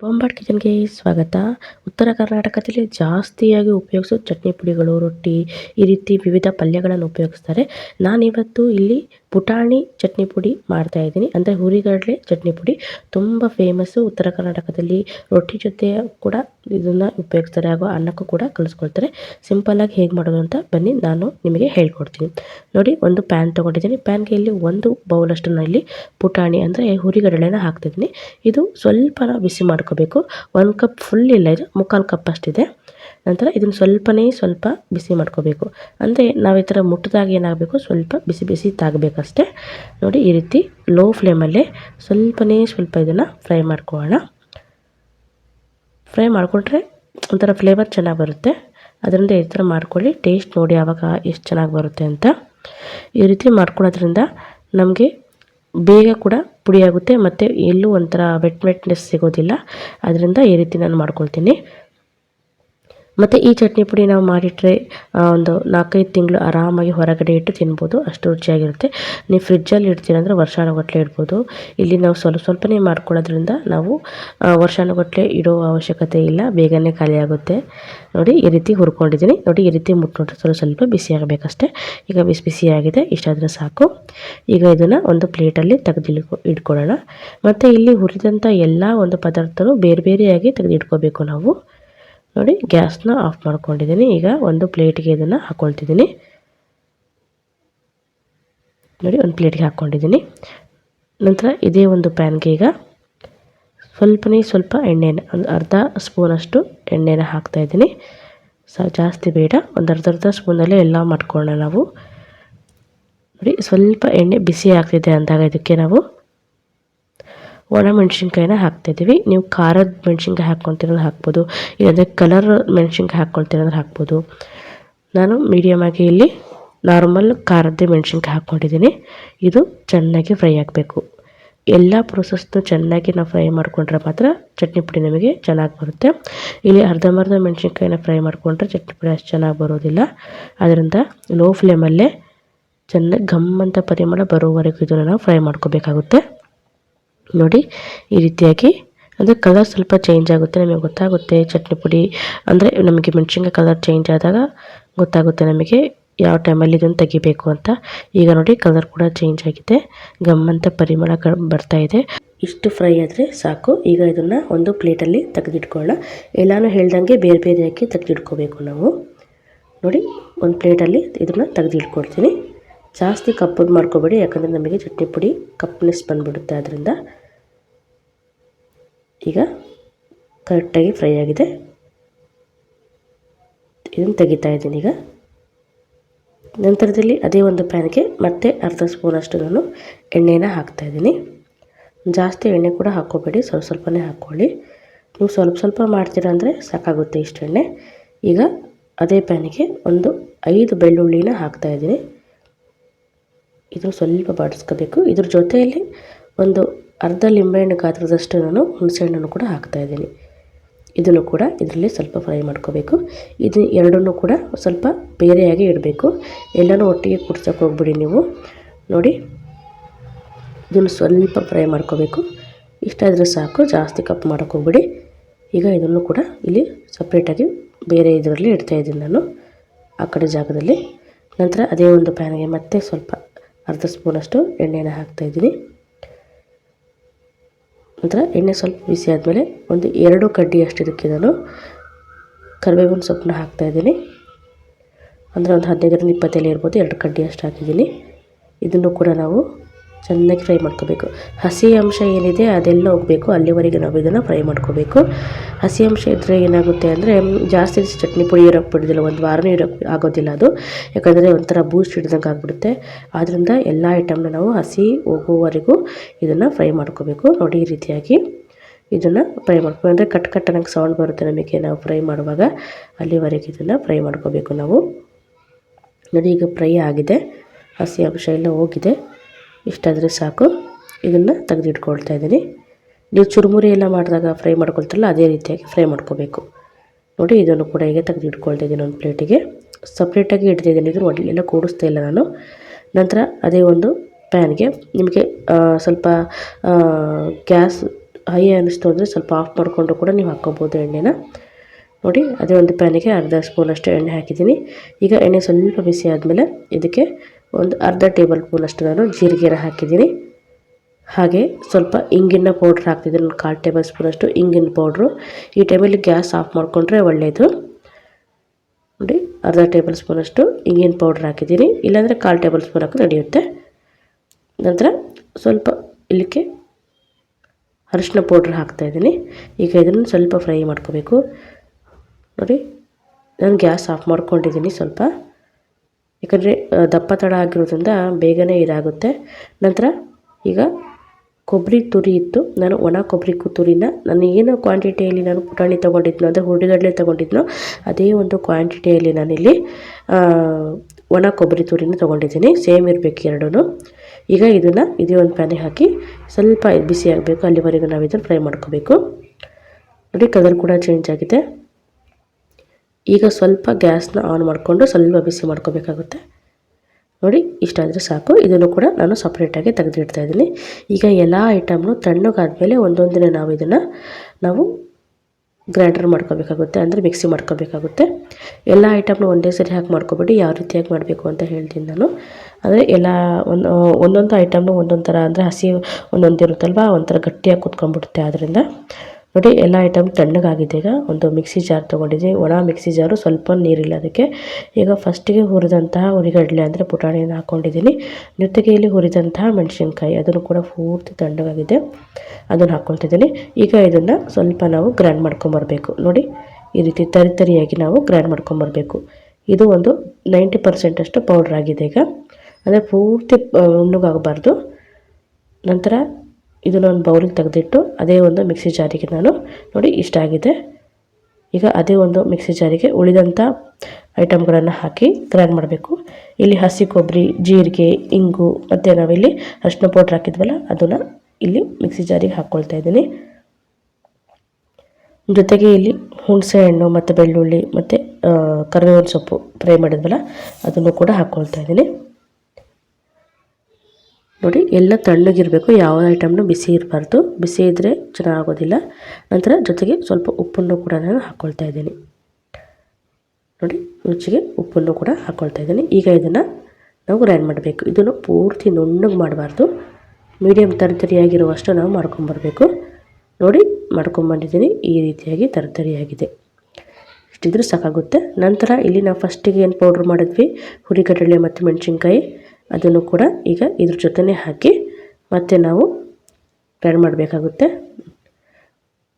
ಬೊಂಬಾಟ್ ಕಿಚನ್ಗೆ ಸ್ವಾಗತ. ಉತ್ತರ ಕರ್ನಾಟಕದಲ್ಲಿ ಜಾಸ್ತಿಯಾಗಿ ಉಪಯೋಗಿಸೋ ಚಟ್ನಿ ಪುಡಿಗಳು, ರೊಟ್ಟಿ ಈ ರೀತಿ ವಿವಿಧ ಪಲ್ಯಗಳನ್ನು ಉಪಯೋಗಿಸ್ತಾರೆ. ನಾನಿವತ್ತು ಇಲ್ಲಿ ಪುಟಾಣಿ ಚಟ್ನಿ ಪುಡಿ ಮಾಡ್ತಾ ಇದ್ದೀನಿ. ಅಂದರೆ ಹುರಿಗಡಲೆ ಚಟ್ನಿ ಪುಡಿ. ತುಂಬ ಫೇಮಸ್ಸು ಉತ್ತರ ಕರ್ನಾಟಕದಲ್ಲಿ ರೊಟ್ಟಿ ಜೊತೆ ಕೂಡ ಇದನ್ನು ಉಪಯೋಗಿಸ್ತಾರೆ. ಹಾಗೂ ಅನ್ನಕ್ಕೂ ಕೂಡ ಕಲಿಸ್ಕೊಳ್ತಾರೆ. ಸಿಂಪಲ್ಲಾಗಿ ಹೇಗೆ ಮಾಡೋದು ಅಂತ ಬನ್ನಿ, ನಾನು ನಿಮಗೆ ಹೇಳ್ಕೊಡ್ತೀನಿ. ನೋಡಿ, ಒಂದು ಪ್ಯಾನ್ ತೊಗೊಂಡಿದ್ದೀನಿ. ಪ್ಯಾನ್ಗೆ ಇಲ್ಲಿ ಒಂದು ಬೌಲಷ್ಟು ನಾನು ಇಲ್ಲಿ ಪುಟಾಣಿ ಅಂದರೆ ಹುರಿಗಡಲೆನ ಹಾಕ್ತಿದ್ದೀನಿ. ಇದು ಸ್ವಲ್ಪ ಬಿಸಿ ಮಾಡ್ಕೋಬೇಕು. ಒಂದು ಕಪ್ ಫುಲ್ ಇಲ್ಲ ಇದು, ಮುಕ್ಕಾಲು ಕಪ್ ಅಷ್ಟಿದೆ. ನಂತರ ಇದನ್ನು ಸ್ವಲ್ಪನೇ ಸ್ವಲ್ಪ ಬಿಸಿ ಮಾಡ್ಕೋಬೇಕು. ಅಂದರೆ ನಾವು ಈ ಥರ ಮುಟ್ಟಿದಾಗ ಏನಾಗಬೇಕು? ಸ್ವಲ್ಪ ಬಿಸಿ ಬಿಸಿ ತಾಗಬೇಕಷ್ಟೆ. ನೋಡಿ ಈ ರೀತಿ ಲೋ ಫ್ಲೇಮಲ್ಲೇ ಸ್ವಲ್ಪನೇ ಸ್ವಲ್ಪ ಇದನ್ನು ಫ್ರೈ ಮಾಡ್ಕೊಳ್ಳೋಣ. ಫ್ರೈ ಮಾಡಿಕೊಂಡ್ರೆ ಒಂಥರ ಫ್ಲೇವರ್ ಚೆನ್ನಾಗಿ ಬರುತ್ತೆ. ಅದರಿಂದ ಈ ಥರ ಮಾಡ್ಕೊಳ್ಳಿ. ಟೇಸ್ಟ್ ನೋಡಿ ಆವಾಗ ಎಷ್ಟು ಚೆನ್ನಾಗಿ ಬರುತ್ತೆ ಅಂತ. ಈ ರೀತಿ ಮಾಡ್ಕೊಳ್ಳೋದ್ರಿಂದ ನಮಗೆ ಬೇಗ ಕೂಡ ಪುಡಿಯಾಗುತ್ತೆ ಮತ್ತು ಎಲ್ಲೂ ಒಂಥರ ವೆಟ್ ವೆಟ್ನೆಸ್ ಸಿಗೋದಿಲ್ಲ. ಅದರಿಂದ ಈ ರೀತಿ ನಾನು ಮಾಡ್ಕೊಳ್ತೀನಿ. ಮತ್ತು ಈ ಚಟ್ನಿ ಪುಡಿ ನಾವು ಮಾಡಿಟ್ರೆ ಒಂದು ನಾಲ್ಕೈದು ತಿಂಗಳು ಆರಾಮಾಗಿ ಹೊರಗಡೆ ಇಟ್ಟು ತಿನ್ಬೋದು. ಅಷ್ಟು ರುಚಿಯಾಗಿರುತ್ತೆ. ನೀವು ಫ್ರಿಜ್ಜಲ್ಲಿ ಇಡ್ತೀರ ಅಂದರೆ ವರ್ಷಾನುಗಟ್ಟಲೆ ಇಡ್ಬೋದು. ಇಲ್ಲಿ ನಾವು ಸ್ವಲ್ಪ ಸ್ವಲ್ಪನೇ ಮಾಡ್ಕೊಳ್ಳೋದ್ರಿಂದ ನಾವು ವರ್ಷಾನುಗಟ್ಟಲೆ ಇಡೋ ಅವಶ್ಯಕತೆ ಇಲ್ಲ. ಬೇಗನೆ ಖಾಲಿಯಾಗುತ್ತೆ. ನೋಡಿ, ಈ ರೀತಿ ಹುರ್ಕೊಂಡಿದ್ದೀನಿ. ನೋಡಿ, ಈ ರೀತಿ ಮುಟ್ಕೊಂಡ್ರೆ ಸ್ವಲ್ಪ ಸ್ವಲ್ಪ ಬಿಸಿ ಆಗಬೇಕಷ್ಟೇ. ಈಗ ಬಿಸಿ ಬಿಸಿಯಾಗಿದೆ ಇಷ್ಟಾದರೆ ಸಾಕು. ಈಗ ಇದನ್ನು ಒಂದು ಪ್ಲೇಟಲ್ಲಿ ತೆಗೆದು ಇಟ್ಕೊಳ್ಳೋಣ ಮತ್ತು ಇಲ್ಲಿ ಹುರಿದಂಥ ಎಲ್ಲ ಒಂದು ಪದಾರ್ಥನೂ ಬೇರೆ ಬೇರೆಯಾಗಿ ತೆಗೆದಿಟ್ಕೋಬೇಕು ನಾವು. ನೋಡಿ, ಗ್ಯಾಸ್ನ ಆಫ್ ಮಾಡ್ಕೊಂಡಿದ್ದೀನಿ. ಈಗ ಒಂದು ಪ್ಲೇಟ್ಗೆ ಇದನ್ನು ಹಾಕ್ಕೊಳ್ತಿದ್ದೀನಿ ನೋಡಿ, ಒಂದು ಪ್ಲೇಟ್ಗೆ ಹಾಕ್ಕೊಂಡಿದ್ದೀನಿ ನಂತರ ಇದೇ ಒಂದು ಪ್ಯಾನ್ಗೆ ಈಗ ಸ್ವಲ್ಪನೇ ಸ್ವಲ್ಪ ಎಣ್ಣೆನ, ಒಂದು ಅರ್ಧ ಸ್ಪೂನಷ್ಟು ಎಣ್ಣೆನ ಹಾಕ್ತಾಯಿದ್ದೀನಿ ಸ, ಜಾಸ್ತಿ ಬೇಡ. ಒಂದು ಅರ್ಧ ಅರ್ಧ ಸ್ಪೂನಲ್ಲೇ ಎಲ್ಲ ಮಾಡ್ಕೊಳ್ಳೋಣ ನಾವು. ನೋಡಿ, ಸ್ವಲ್ಪ ಎಣ್ಣೆ ಬಿಸಿ ಆಗ್ತಿದೆ ಅಂದಾಗ ಇದಕ್ಕೆ ನಾವು ಒಣ ಮೆಣಸಿನ್ಕಾಯಿನ ಹಾಕ್ತಾಯಿದ್ದೀವಿ ನೀವು ಖಾರದ ಮೆಣಸಿನ್ಕಾಯಿ ಹಾಕ್ಕೊತಿರೋದು ಹಾಕ್ಬೋದು, ಇಲ್ಲಾಂದರೆ ಕಲರ್ ಮೆಣಸಿನ್ಕಾಯಿ ಹಾಕ್ಕೊಳ್ತಿರೋದ್ರೆ ಹಾಕ್ಬೋದು. ನಾನು ಮೀಡಿಯಮಾಗಿ ಇಲ್ಲಿ ನಾರ್ಮಲ್ ಖಾರದ್ದೇ ಮೆಣಸಿನ್ಕಾಯಿ ಹಾಕ್ಕೊಂಡಿದ್ದೀನಿ. ಇದು ಚೆನ್ನಾಗಿ ಫ್ರೈ ಆಗಬೇಕು. ಎಲ್ಲ ಪ್ರೊಸೆಸ್ನು ಚೆನ್ನಾಗಿ ನಾವು ಫ್ರೈ ಮಾಡಿಕೊಂಡ್ರೆ ಮಾತ್ರ ಚಟ್ನಿ ಪುಡಿ ನಮಗೆ ಚೆನ್ನಾಗಿ ಬರುತ್ತೆ. ಇಲ್ಲಿ ಅರ್ಧಂಬರ್ಧ ಮೆಣಸಿನ್ಕಾಯಿನ ಫ್ರೈ ಮಾಡಿಕೊಂಡ್ರೆ ಚಟ್ನಿ ಪುಡಿ ಅಷ್ಟು ಚೆನ್ನಾಗಿ ಬರೋದಿಲ್ಲ. ಅದರಿಂದ ಲೋ ಫ್ಲೇಮಲ್ಲೇ ಚೆನ್ನಾಗಿ ಘಮ್ ಅಂತ ಪರಿಮಳ ಬರೋವರೆಗೂ ಇದನ್ನು ನಾವು ಫ್ರೈ ಮಾಡ್ಕೋಬೇಕಾಗುತ್ತೆ. ನೋಡಿ, ಈ ರೀತಿಯಾಗಿ. ಅಂದರೆ ಕಲರ್ ಸ್ವಲ್ಪ ಚೇಂಜ್ ಆಗುತ್ತೆ, ನಮಗೆ ಗೊತ್ತಾಗುತ್ತೆ ಚಟ್ನಿ ಪುಡಿ. ಅಂದರೆ ನಮಗೆ ಮೆಣಸಿನ್ಕಾಯಿ ಕಲರ್ ಚೇಂಜ್ ಆದಾಗ ಗೊತ್ತಾಗುತ್ತೆ ನಮಗೆ ಯಾವ ಟೈಮಲ್ಲಿ ಇದನ್ನು ತೆಗಿಬೇಕು ಅಂತ. ಈಗ ನೋಡಿ ಕಲರ್ ಕೂಡ ಚೇಂಜ್ ಆಗಿದೆ. ಗಮ್ಮಂತ ಪರಿಮಳ ಬರ್ತಾ ಇದೆ. ಇಷ್ಟು ಫ್ರೈ ಆದರೆ ಸಾಕು. ಈಗ ಇದನ್ನು ಒಂದು ಪ್ಲೇಟಲ್ಲಿ ತೆಗೆದಿಟ್ಕೊಳ್ಳೋಣ. ಎಲ್ಲಾನು ಹೇಳ್ದಂಗೆ ಬೇರೆ ಬೇರೆ ಹಾಕಿ ತೆಗೆದಿಟ್ಕೋಬೇಕು ನಾವು. ನೋಡಿ, ಒಂದು ಪ್ಲೇಟಲ್ಲಿ ಇದನ್ನು ತೆಗೆದಿಟ್ಕೊಳ್ತೀನಿ ಜಾಸ್ತಿ ಕಪ್ಪದು ಮಾಡ್ಕೋಬೇಡಿ, ಯಾಕಂದರೆ ನಮಗೆ ಚಟ್ನಿ ಪುಡಿ ಕಪ್ನೆಸ್ ಬಂದುಬಿಡುತ್ತೆ ಅದರಿಂದ ಈಗ ಕರೆಕ್ಟಾಗಿ ಫ್ರೈ ಆಗಿದೆ. ಇದನ್ನು ತೆಗಿತಾ ಇದ್ದೀನಿ ಈಗ. ನಂತರದಲ್ಲಿ ಅದೇ ಒಂದು ಪ್ಯಾನ್ಗೆ ಮತ್ತೆ ಅರ್ಧ ಸ್ಪೂನಷ್ಟು ನಾನು ಎಣ್ಣೆನ ಹಾಕ್ತಾಯಿದ್ದೀನಿ ಜಾಸ್ತಿ ಎಣ್ಣೆ ಕೂಡ ಹಾಕ್ಕೋಬೇಡಿ, ಸ್ವಲ್ಪ ಸ್ವಲ್ಪನೇ ಹಾಕ್ಕೊಳ್ಳಿ. ನೀವು ಸ್ವಲ್ಪ ಸ್ವಲ್ಪ ಮಾಡ್ತೀರಾ ಅಂದರೆ ಸಾಕಾಗುತ್ತೆ ಇಷ್ಟು ಎಣ್ಣೆ. ಈಗ ಅದೇ ಪ್ಯಾನಿಗೆ ಒಂದು ಐದು ಬೆಳ್ಳುಳ್ಳಿನ ಹಾಕ್ತಾಯಿದ್ದೀನಿ ಇದನ್ನು ಸ್ವಲ್ಪ ಬಾಡಿಸ್ಕೋಬೇಕು. ಇದ್ರ ಜೊತೆಯಲ್ಲಿ ಒಂದು ಅರ್ಧ ಲಿಂಬೆಹಣ್ಣು ಗಾತ್ರದಷ್ಟು ನಾನು ಹುಣಸೆಹಣ್ಣನ್ನು ಕೂಡ ಹಾಕ್ತಾ ಇದ್ದೀನಿ. ಇದನ್ನು ಕೂಡ ಇದರಲ್ಲಿ ಸ್ವಲ್ಪ ಫ್ರೈ ಮಾಡ್ಕೋಬೇಕು. ಇದು ಎರಡನ್ನೂ ಕೂಡ ಸ್ವಲ್ಪ ಬೇರೆಯಾಗಿ ಇಡಬೇಕು. ಎಲ್ಲನೂ ಒಟ್ಟಿಗೆ ಕುಡ್ಸೋಕೆ ಹೋಗ್ಬಿಡಿ ನೀವು. ನೋಡಿ, ಇದನ್ನು ಸ್ವಲ್ಪ ಫ್ರೈ ಮಾಡ್ಕೋಬೇಕು. ಇಷ್ಟಾದರೆ ಸಾಕು, ಜಾಸ್ತಿ ಕಪ್ ಮಾಡೋಕ್ಕೋಗ್ಬಿಡಿ ಈಗ ಇದನ್ನು ಕೂಡ ಇಲ್ಲಿ ಸಪ್ರೇಟಾಗಿ ಬೇರೆ ಇದರಲ್ಲಿ ಇಡ್ತಾಯಿದ್ದೀನಿ ನಾನು. ಆ ಕಡೆ ಜಾಗದಲ್ಲಿ. ನಂತರ ಅದೇ ಒಂದು ಪ್ಯಾನ್ಗೆ ಮತ್ತೆ ಸ್ವಲ್ಪ ಅರ್ಧ ಸ್ಪೂನಷ್ಟು ಎಣ್ಣೆನ ಹಾಕ್ತಾಯಿದ್ದೀನಿ ನಂತರ ಎಣ್ಣೆ ಸ್ವಲ್ಪ ಬಿಸಿ ಆದಮೇಲೆ ಒಂದು ಎರಡು ಕಡ್ಡಿ ಅಷ್ಟು ಇದಕ್ಕೆ ನಾನು ಕರಿಬೇವಿನ ಸೊಪ್ಪನ್ನ ಹಾಕ್ತಾಯಿದ್ದೀನಿ ಅಂದರೆ ಒಂದು ಹದಿನೈದರಿಂದ ಇಪ್ಪತ್ತೆಲೆ ಇರ್ಬೋದು, ಎರಡು ಕಡ್ಡಿ ಅಷ್ಟು ಹಾಕಿದ್ದೀನಿ. ಇದನ್ನು ಕೂಡ ನಾವು ಚೆನ್ನಾಗಿ ಫ್ರೈ ಮಾಡ್ಕೋಬೇಕು. ಹಸಿ ಅಂಶ ಏನಿದೆ ಅದೆಲ್ಲ ಹೋಗಬೇಕು. ಅಲ್ಲಿವರೆಗೆ ನಾವು ಇದನ್ನು ಫ್ರೈ ಮಾಡ್ಕೋಬೇಕು. ಹಸಿ ಅಂಶ ಇದ್ದರೆ ಏನಾಗುತ್ತೆ ಅಂದರೆ ಜಾಸ್ತಿ ಚಟ್ನಿ ಪುಡಿ ಇರೋಕ್ಕೆ ಬಿಡೋದಿಲ್ಲ. ಒಂದು ವಾರನೂ ಇರೋಕ್ಕೆ ಆಗೋದಿಲ್ಲ ಅದು. ಯಾಕಂದರೆ ಒಂಥರ ಬೂಸ್ಟ್ ಹಿಡ್ದಂಗೆ ಆಗಿಬಿಡುತ್ತೆ. ಆದ್ದರಿಂದ ಎಲ್ಲ ಐಟಮ್ನ ನಾವು ಹಸಿ ಹೋಗುವವರೆಗೂ ಇದನ್ನು ಫ್ರೈ ಮಾಡ್ಕೋಬೇಕು. ನೋಡಿ ಈ ರೀತಿಯಾಗಿ ಇದನ್ನು ಫ್ರೈ ಮಾಡ್ಕೊ, ಅಂದರೆ ಕಟ್ ಕಟ್ ಅನ್ನೋಕ್ಕೆ ಸೌಂಡ್ ಬರುತ್ತೆ ನಮಗೆ. ನಾವು ಫ್ರೈ ಮಾಡುವಾಗ ಅಲ್ಲಿವರೆಗೆ ಇದನ್ನು ಫ್ರೈ ಮಾಡ್ಕೋಬೇಕು ನಾವು. ನೋಡಿ ಈಗ ಫ್ರೈ ಆಗಿದೆ. ಹಸಿ ಅಂಶ ಎಲ್ಲ ಹೋಗಿದೆ. ಇಷ್ಟಾದರೆ ಸಾಕು. ಇದನ್ನು ತೆಗೆದಿಟ್ಕೊಳ್ತಾ ಇದ್ದೀನಿ. ನೀವು ಚುರುಮುರಿ ಎಲ್ಲ ಮಾಡಿದಾಗ ಫ್ರೈ ಮಾಡ್ಕೊಳ್ತಾರಲ್ಲ, ಅದೇ ರೀತಿಯಾಗಿ ಫ್ರೈ ಮಾಡ್ಕೋಬೇಕು. ನೋಡಿ, ಇದನ್ನು ಕೂಡ ಈಗ ತೆಗೆದಿಟ್ಕೊಳ್ತಾ ಇದ್ದೀನಿ ಒಂದು ಪ್ಲೇಟಿಗೆ. ಸಪ್ರೇಟಾಗಿ ಇಡ್ತಿದ್ದೀನಿ ಇದನ್ನು ಒಳ್ಳೆಲ್ಲ ಕೂಡಿಸ್ತಾ ಇಲ್ಲ ನಾನು. ನಂತರ ಅದೇ ಒಂದು ಪ್ಯಾನ್ಗೆ ನಿಮಗೆ ಸ್ವಲ್ಪ ಗ್ಯಾಸ್ ಹೈ ಅನ್ನಿಸ್ತು ಅಂದರೆ ಸ್ವಲ್ಪ ಆಫ್ ಮಾಡಿಕೊಂಡು ಕೂಡ ನೀವು ಹಾಕ್ಕೋಬೋದು ಎಣ್ಣೆನ. ನೋಡಿ, ಅದೇ ಒಂದು ಪ್ಯಾನಿಗೆ ಅರ್ಧ ಸ್ಪೂನಷ್ಟು ಎಣ್ಣೆ ಹಾಕಿದ್ದೀನಿ. ಈಗ ಎಣ್ಣೆ ಸ್ವಲ್ಪ ಬಿಸಿ ಆದಮೇಲೆ ಇದಕ್ಕೆ ಒಂದು ಅರ್ಧ ಟೇಬಲ್ ಸ್ಪೂನಷ್ಟು ನಾನು ಜೀರಿಗೆನ ಹಾಕಿದ್ದೀನಿ. ಹಾಗೆ ಸ್ವಲ್ಪ ಇಂಗಿನ ಪೌಡ್ರ್ ಹಾಕ್ತಿದ್ದೀನಿ, ಒಂದು ಕಾಲು ಟೇಬಲ್ ಸ್ಪೂನಷ್ಟು ಇಂಗಿನ ಪೌಡ್ರು. ಈ ಟೈಮಲ್ಲಿ ಗ್ಯಾಸ್ ಆಫ್ ಮಾಡಿಕೊಂಡ್ರೆ ಒಳ್ಳೆಯದು ನೋಡಿ, ಅರ್ಧ ಟೇಬಲ್ ಸ್ಪೂನಷ್ಟು ಇಂಗಿನ ಪೌಡ್ರ್ ಹಾಕಿದ್ದೀನಿ. ಇಲ್ಲಾಂದರೆ ಕಾಲು ಟೇಬಲ್ ಸ್ಪೂನ್ ಹಾಕಿ ನಡೆಯುತ್ತೆ. ನಂತರ ಸ್ವಲ್ಪ ಇಲ್ಲಿಕ್ಕೆ ಅರಿಶಿನ ಪೌಡ್ರ್ ಹಾಕ್ತಾಯಿದ್ದೀನಿ ಈಗ ಇದನ್ನು ಸ್ವಲ್ಪ ಫ್ರೈ ಮಾಡ್ಕೋಬೇಕು. ನೋಡಿ, ನಾನು ಗ್ಯಾಸ್ ಆಫ್ ಮಾಡ್ಕೊಂಡಿದ್ದೀನಿ ಸ್ವಲ್ಪ. ಯಾಕಂದರೆ ದಪ್ಪ ತಡ ಆಗಿರೋದ್ರಿಂದ ಬೇಗನೆ ಇದಾಗುತ್ತೆ. ನಂತರ ಈಗ ಕೊಬ್ಬರಿ ತುರಿ ಇತ್ತು. ನಾನು ಒಣ ಕೊಬ್ಬರಿ ತುರಿನ, ನಾನು ಏನು ಕ್ವಾಂಟಿಟಿಯಲ್ಲಿ ನಾನು ಪುಟಾಣಿ ತೊಗೊಂಡಿದ್ನೋ ಅಂದರೆ ಹುರುಳಿಗಡಲೆ ತೊಗೊಂಡಿದ್ನೋ, ಅದೇ ಒಂದು ಕ್ವಾಂಟಿಟಿಯಲ್ಲಿ ನಾನಿಲ್ಲಿ ಒಣ ಕೊಬ್ಬರಿ ತುರಿನ ತೊಗೊಂಡಿದ್ದೀನಿ. ಸೇಮ್ ಇರಬೇಕು ಎರಡೂ ಈಗ ಇದನ್ನು, ಇದೇ ಒಂದು ಪ್ಯಾನಿಗೆ ಹಾಕಿ ಸ್ವಲ್ಪ ಬಿಸಿ ಆಗಬೇಕು. ಅಲ್ಲಿವರೆಗೂ ನಾವು ಇದನ್ನು ಫ್ರೈ ಮಾಡ್ಕೋಬೇಕು. ನೋಡಿ ಕಲರ್ ಕೂಡ ಚೇಂಜ್ ಆಗಿದೆ. ಈಗ ಸ್ವಲ್ಪ ಗ್ಯಾಸ್ನ ಆನ್ ಮಾಡಿಕೊಂಡು ಸ್ವಲ್ಪ ಬಿಸಿ ಮಾಡ್ಕೋಬೇಕಾಗುತ್ತೆ. ನೋಡಿ ಇಷ್ಟಾದರೆ ಸಾಕು. ಇದನ್ನು ಕೂಡ ನಾನು ಸಪ್ರೇಟಾಗಿ ತೆಗೆದಿಡ್ತಾ ಇದ್ದೀನಿ. ಈಗ ಎಲ್ಲ ಐಟಮ್ನು ತಣ್ಣಗಾದ್ಮೇಲೆ ಒಂದೊಂದಿನ ನಾವು ಇದನ್ನು ನಾವು ಗ್ರೈಂಡರ್ ಮಾಡ್ಕೋಬೇಕಾಗುತ್ತೆ, ಅಂದರೆ ಮಿಕ್ಸಿ ಮಾಡ್ಕೋಬೇಕಾಗುತ್ತೆ. ಎಲ್ಲ ಐಟಮ್ನು ಒಂದೇ ಸರಿ ಹಾಕಿ ಮಾಡ್ಕೊಬೇಡಿ, ಯಾವ ರೀತಿಯಾಗಿ ಮಾಡಬೇಕು ಅಂತ ಹೇಳ್ತೀನಿ ನಾನು. ಅಂದರೆ ಎಲ್ಲ ಒಂದು, ಒಂದೊಂದು ಐಟಮ್ನು ಒಂದೊಂದು ಥರ ಅಂದರೆ ಹಸಿ ಒಂದೊಂದು ಇರುತ್ತಲ್ವ, ಒಂಥರ ಗಟ್ಟಿಯಾಗಿ ಕುತ್ಕೊಂಡ್ಬಿಡುತ್ತೆ ಆದ್ದರಿಂದ ನೋಡಿ ಎಲ್ಲ ಐಟಮ್ ತಣ್ಣಗಾಗಿದೆ ಈಗ. ಒಂದು ಮಿಕ್ಸಿ ಜಾರ್ ತೊಗೊಂಡಿದ್ದೆ. ಒಣ ಮಿಕ್ಸಿ ಜಾರು ಸ್ವಲ್ಪ ನೀರಿಲ್ಲ ಅದಕ್ಕೆ. ಈಗ ಫಸ್ಟಿಗೆ ಹುರಿದಂತಹ ಹುರಿಗಡಲೆ ಅಂದರೆ ಪುಟಾಣಿಯನ್ನು ಹಾಕ್ಕೊಂಡಿದ್ದೀನಿ ಜೊತೆಗೆ ಇಲ್ಲಿ ಹುರಿದಂತಹ ಮೆಣಸಿನ್ಕಾಯಿ ಅದನ್ನು ಕೂಡ ಪೂರ್ತಿ ತಣ್ಣಗಾಗಿದೆ. ಅದನ್ನು ಹಾಕ್ಕೊಳ್ತಿದ್ದೀನಿ ಈಗ ಇದನ್ನು ಸ್ವಲ್ಪ ನಾವು ಗ್ರೈಂಡ್ ಮಾಡ್ಕೊಂಬರ್ಬೇಕು ನೋಡಿ ಈ ರೀತಿ ತರಿ ತರಿಯಾಗಿ ನಾವು ಗ್ರೈಂಡ್ ಮಾಡ್ಕೊಂಬರ್ಬೇಕು ಇದು ಒಂದು ನೈಂಟಿ ಪರ್ಸೆಂಟಷ್ಟು ಪೌಡ್ರ್ ಆಗಿದೆ ಈಗ. ಅಂದರೆ ಪೂರ್ತಿ ನುಣ್ಣಗಾಗಬಾರ್ದು ನಂತರ ಇದನ್ನು ಒಂದು ಬೌಲಿಗೆ ತೆಗೆದಿಟ್ಟು ಅದೇ ಒಂದು ಮಿಕ್ಸಿ ಜಾರಿಗೆ ನಾನು ನೋಡಿ ಇಷ್ಟ ಆಗಿದೆ. ಈಗ ಅದೇ ಒಂದು ಮಿಕ್ಸಿ ಜಾರಿಗೆ ಉಳಿದಂಥ ಐಟಮ್ಗಳನ್ನು ಹಾಕಿ ಗ್ರೈಂಡ್ ಮಾಡಬೇಕು. ಇಲ್ಲಿ ಹಸಿ ಕೊಬ್ಬರಿ, ಜೀರಿಗೆ, ಇಂಗು ಮತ್ತು ನಾವಿಲ್ಲಿ ಅರ್ಶಿನ ಪೌಡ್ರ್ ಹಾಕಿದ್ವಲ್ಲ, ಅದನ್ನು ಇಲ್ಲಿ ಮಿಕ್ಸಿ ಜಾರಿಗೆ ಹಾಕ್ಕೊಳ್ತಾ ಇದ್ದೀನಿ. ಜೊತೆಗೆ ಇಲ್ಲಿ ಹುಣಸೆ ಹಣ್ಣು ಮತ್ತು ಬೆಳ್ಳುಳ್ಳಿ ಮತ್ತು ಕರಿಬೇವಿನ ಸೊಪ್ಪು ಫ್ರೈ ಮಾಡಿದ್ವಲ್ಲ, ಅದನ್ನು ಕೂಡ ಹಾಕ್ಕೊಳ್ತಾ ಇದ್ದೀನಿ. ನೋಡಿ, ಎಲ್ಲ ತಣ್ಣಗಿರಬೇಕು, ಯಾವ ಐಟಮ್ನು ಬಿಸಿ ಇರಬಾರ್ದು. ಬಿಸಿ ಇದ್ದರೆ ಚೆನ್ನಾಗೋದಿಲ್ಲ. ನಂತರ ಜೊತೆಗೆ ಸ್ವಲ್ಪ ಉಪ್ಪನ್ನು ಕೂಡ ನಾನು ಹಾಕ್ಕೊಳ್ತಾ ಇದ್ದೀನಿ. ನೋಡಿ, ರುಚಿಗೆ ಉಪ್ಪನ್ನು ಕೂಡ ಹಾಕ್ಕೊಳ್ತಾ ಇದ್ದೀನಿ. ಈಗ ಇದನ್ನು ನಾವು ಗ್ರೈಂಡ್ ಮಾಡಬೇಕು. ಇದನ್ನು ಪೂರ್ತಿ ನುಣ್ಣಗೆ ಮಾಡಬಾರ್ದು. ಮೀಡಿಯಮ್ ತರಿತರಿಯಾಗಿರುವಷ್ಟು ನಾವು ಮಾಡ್ಕೊಂಬರ್ಬೇಕು ನೋಡಿ ಮಾಡ್ಕೊಂಬಂದಿದ್ದೀನಿ ಈ ರೀತಿಯಾಗಿ ತರಿತರಿಯಾಗಿದೆ. ಇಷ್ಟಿದ್ರೆ ಸಾಕಾಗುತ್ತೆ. ನಂತರ ಇಲ್ಲಿ ನಾವು ಫಸ್ಟಿಗೆ ಏನು ಪೌಡ್ರ್ ಮಾಡಿದ್ವಿ? ಹುರಿಗಡಲೆ ಮತ್ತು ಮೆಣಸಿನ್ಕಾಯಿ. ಅದನ್ನು ಕೂಡ ಈಗ ಇದ್ರ ಜೊತೆನೇ ಹಾಕಿ ಮತ್ತೆ ನಾವು ಫ್ರೈ ಮಾಡಬೇಕಾಗುತ್ತೆ.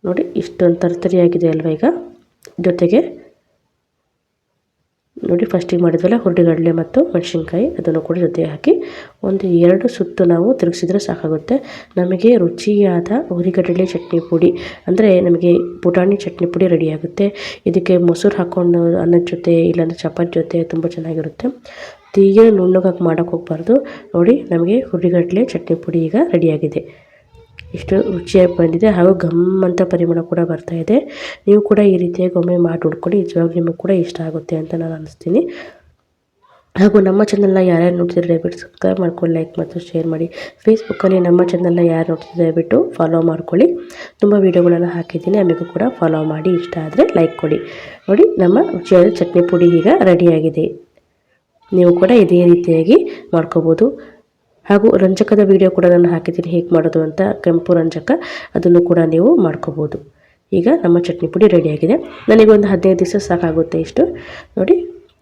ನೋಡಿ ಇಷ್ಟೊಂದು ತರತರಿಯಾಗಿದೆ ಅಲ್ವ ಈಗ? ಜೊತೆಗೆ ನೋಡಿ ಫಸ್ಟಿಗೆ ಮಾಡಿದ್ವಲ್ಲ ಹುರುಳಿಗಡಲೆ ಮತ್ತು ಮೆಣಸಿನ್ಕಾಯಿ, ಅದನ್ನು ಕೂಡ ಜೊತೆಗೆ ಹಾಕಿ ಒಂದು ಎರಡು ಸುತ್ತು ನಾವು ತಿರುಗಿಸಿದ್ರೆ ಸಾಕಾಗುತ್ತೆ. ನಮಗೆ ರುಚಿಯಾದ ಹುರಿಗಡಲೆ ಚಟ್ನಿ ಪುಡಿ ಅಂದರೆ ನಮಗೆ ಪುಟಾಣಿ ಚಟ್ನಿ ಪುಡಿ ರೆಡಿಯಾಗುತ್ತೆ ಇದಕ್ಕೆ ಮೊಸರು ಹಾಕ್ಕೊಂಡು ಅನ್ನದ ಜೊತೆ ಇಲ್ಲಾಂದರೆ ಚಪಾತಿ ಜೊತೆ ತುಂಬ ಚೆನ್ನಾಗಿರುತ್ತೆ. ತೀರ ನುಣ್ಣಗಾಗಿ ಮಾಡೋಕೆ ಹೋಗ್ಬಾರ್ದು. ನೋಡಿ, ನಮಗೆ ಹುರಿಗಟ್ಟಲೆ ಚಟ್ನಿ ಪುಡಿ ಈಗ ರೆಡಿಯಾಗಿದೆ. ಇಷ್ಟು ರುಚಿಯಾಗಿ ಬಂದಿದೆ ಹಾಗೂ ಘಮ್ ಅಂತ ಪರಿಮಳ ಕೂಡ ಬರ್ತಾ ಇದೆ. ನೀವು ಕೂಡ ಈ ರೀತಿಯಾಗಿ ಒಮ್ಮೆ ಮಾಡಿ ನೋಡ್ಕೊಳ್ಳಿ. ನಿಜವಾಗ್ಲೂ ನಿಮಗೆ ಕೂಡ ಇಷ್ಟ ಆಗುತ್ತೆ ಅಂತ ನಾನು ಅನಿಸ್ತೀನಿ. ಹಾಗೂ ನಮ್ಮ ಚಾನಲ್ನ ಯಾರ್ಯಾರು ನೋಡ್ತಿದ್ರೆ ದಯವಿಟ್ಟು ಸಬ್ಸ್ಕ್ರೈಬ್ ಮಾಡ್ಕೊಳ್ಳಿ ಲೈಕ್ ಮತ್ತು ಶೇರ್ ಮಾಡಿ. ಫೇಸ್ಬುಕ್ಕಲ್ಲಿ ನಮ್ಮ ಚಾನಲ್ನ ಯಾರು ನೋಡ್ತಿದ್ರೆ ದಯವಿಟ್ಟು ಫಾಲೋ ಮಾಡ್ಕೊಳ್ಳಿ. ತುಂಬ ವೀಡಿಯೋಗಳನ್ನು ಹಾಕಿದ್ದೀನಿ. ಆಮೇಲೆ ಕೂಡ ಫಾಲೋ ಮಾಡಿ. ಇಷ್ಟ ಆದರೆ ಲೈಕ್ ಕೊಡಿ. ನೋಡಿ, ನಮ್ಮ ರುಚಿಯಾದ ಚಟ್ನಿ ಪುಡಿ ಈಗ ರೆಡಿಯಾಗಿದೆ. ನೀವು ಕೂಡ ಇದೇ ರೀತಿಯಾಗಿ ಮಾಡ್ಕೋಬೋದು. ಹಾಗೂ ರಂಜಕದ ವಿಡಿಯೋ ಕೂಡ ನಾನು ಹಾಕಿದ್ದೀನಿ, ಹೇಗೆ ಮಾಡೋದು ಅಂತ ಕೆಂಪು ರಂಜಕ, ಅದನ್ನು ಕೂಡ ನೀವು ಮಾಡ್ಕೋಬೋದು. ಈಗ ನಮ್ಮ ಚಟ್ನಿ ಪುಡಿ ರೆಡಿಯಾಗಿದೆ ನನಗೆ ಒಂದು ಹದಿನೈದು ದಿವಸ ಸಾಕಾಗುತ್ತೆ ಇಷ್ಟು. ನೋಡಿ,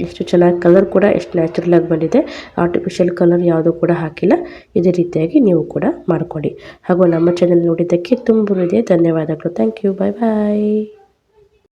ಎಷ್ಟು ಚೆನ್ನಾಗಿ ಕಲರ್ ಕೂಡ, ಎಷ್ಟು ನ್ಯಾಚುರಲಾಗಿ ಬಂದಿದೆ. ಆರ್ಟಿಫಿಷಿಯಲ್ ಕಲರ್ ಯಾವುದೂ ಕೂಡ ಹಾಕಿಲ್ಲ. ಇದೇ ರೀತಿಯಾಗಿ ನೀವು ಕೂಡ ಮಾಡಿಕೊಡಿ ಹಾಗೂ ನಮ್ಮ ಚಾನಲ್ ನೋಡಿದ್ದಕ್ಕೆ ತುಂಬ ಧನ್ಯವಾದಗಳು. Thank you bye bye